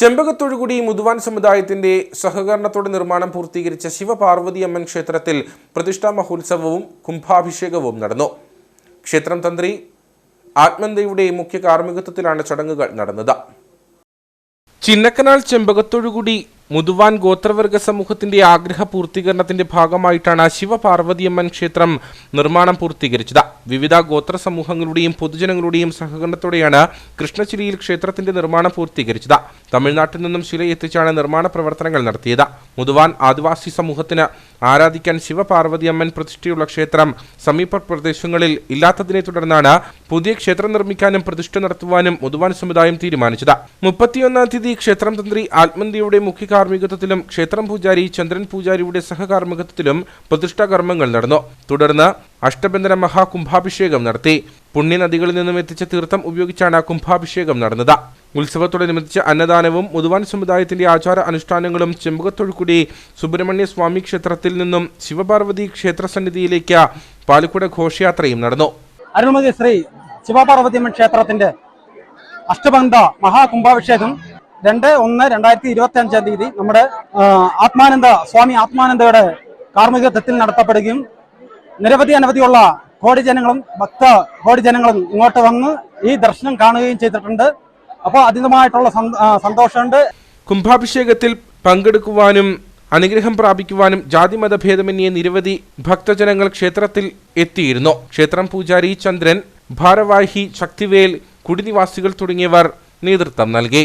ചെമ്പകത്തൊഴുകുടി മുതുവാൻ സമുദായത്തിന്റെ സഹകരണത്തോടെ നിർമ്മാണം പൂർത്തീകരിച്ച ശിവപാർവതി അമ്മൻ ക്ഷേത്രത്തിൽ പ്രതിഷ്ഠാ മഹോത്സവവും കുംഭാഭിഷേകവും നടന്നു. ക്ഷേത്രം തന്ത്രി ആത്മന്തയുടെ മുഖ്യ കാർമ്മികത്വത്തിലാണ് ചടങ്ങുകൾ നടന്നത്. ചിന്നക്കനാൽ ചെമ്പകത്തൊഴുകുടി മുതുവാൻ ഗോത്രവർഗ സമൂഹത്തിന്റെ ആഗ്രഹ പൂർത്തീകരണത്തിന്റെ ഭാഗമായിട്ടാണ് ശിവപാർവതിയമ്മൻ ക്ഷേത്രം നിർമ്മാണം പൂർത്തീകരിച്ചത്. വിവിധ ഗോത്ര സമൂഹങ്ങളുടെയും പൊതുജനങ്ങളുടെയും സഹകരണത്തോടെയാണ് കൃഷ്ണചിരിയിൽ ക്ഷേത്രത്തിന്റെ നിർമ്മാണം പൂർത്തീകരിച്ചത്. തമിഴ്നാട്ടിൽ നിന്നും ശിലയെത്തിച്ചാണ് നിർമ്മാണ പ്രവർത്തനങ്ങൾ നടത്തിയത്. മുതുവാൻ ആദിവാസി സമൂഹത്തിന് ആരാധിക്കാൻ ശിവപാർവതിയമ്മൻ പ്രതിഷ്ഠയുള്ള ക്ഷേത്രം സമീപ പ്രദേശങ്ങളിൽ ഇല്ലാത്തതിനെ തുടർന്നാണ് പുതിയ ക്ഷേത്രം നിർമ്മിക്കാനും പ്രതിഷ്ഠ നടത്തുവാനും മുതുവാൻ സമുദായം തീരുമാനിച്ചത്. മുപ്പത്തിയൊന്നാം തീയതി ക്ഷേത്രം തന്ത്രി ആത്മന്തിയുടെ മുഖ്യ കാർമ്മികത്വത്തിലും ക്ഷേത്രം പൂജാരി ചന്ദ്രൻ പൂജാരിയുടെ സഹകാർമ്മികത്വത്തിലും പ്രതിഷ്ഠാ കർമ്മങ്ങൾ നടന്നു. തുടർന്ന് അഷ്ടബന്ധന മഹാകുംഭാഭിഷേകം നടത്തി. പുണ്യനദികളിൽ നിന്നും എത്തിച്ച തീർത്ഥം ഉപയോഗിച്ചാണ് കുംഭാഭിഷേകം നടന്നത്. ഉത്സവത്തോടനുബന്ധിച്ച് അന്നദാനവും മുതുവാൻ സമുദായത്തിന്റെ ആചാര അനുഷ്ഠാനങ്ങളും ചെമ്പകത്തൊഴുക്കുടി സുബ്രഹ്മണ്യ സ്വാമി ക്ഷേത്രത്തിൽ നിന്നും ശിവപാർവതി ക്ഷേത്രസന്നിധിയിലേക്ക് പാലക്കുട ഘോഷയാത്രയും നടന്നു. അരുൺമതി ശ്രീ ശിവപാർവതിയമ്മൻ ക്ഷേത്രത്തിന്റെ അഷ്ടബന്ധ മഹാകുംഭാഭിഷേകം രണ്ട് ഒന്ന് രണ്ടായിരത്തി ഇരുപത്തി അഞ്ചാം തീയതി നമ്മുടെ ആത്മാനന്ദ സ്വാമി ആത്മാനന്ദയുടെ കാർമ്മികത്വത്തിൽ നടത്തപ്പെടുകയും നിരവധി അനവധിയുള്ള കോടി ജനങ്ങളും ഭക്ത കോടി ജനങ്ങളും ഇങ്ങോട്ട് വന്ന് ഈ ദർശനം കാണുകയും ചെയ്തിട്ടുണ്ട്. അപ്പോൾ അതിനുമായിട്ടുള്ള സന്തോഷമുണ്ട്. കുംഭാഭിഷേകത്തിൽ പങ്കെടുക്കുവാനും അനുഗ്രഹം പ്രാപിക്കുവാനും ജാതിമത ഭേദമന്യേ നിരവധി ഭക്തജനങ്ങൾ ക്ഷേത്രത്തിൽ എത്തിയിരുന്നു. ക്ഷേത്രം പൂജാരി ചന്ദ്രൻ ഭാരവാഹി ശക്തിവേൽ കുടിനിവാസികൾ തുടങ്ങിയവർ നേതൃത്വം നൽകി.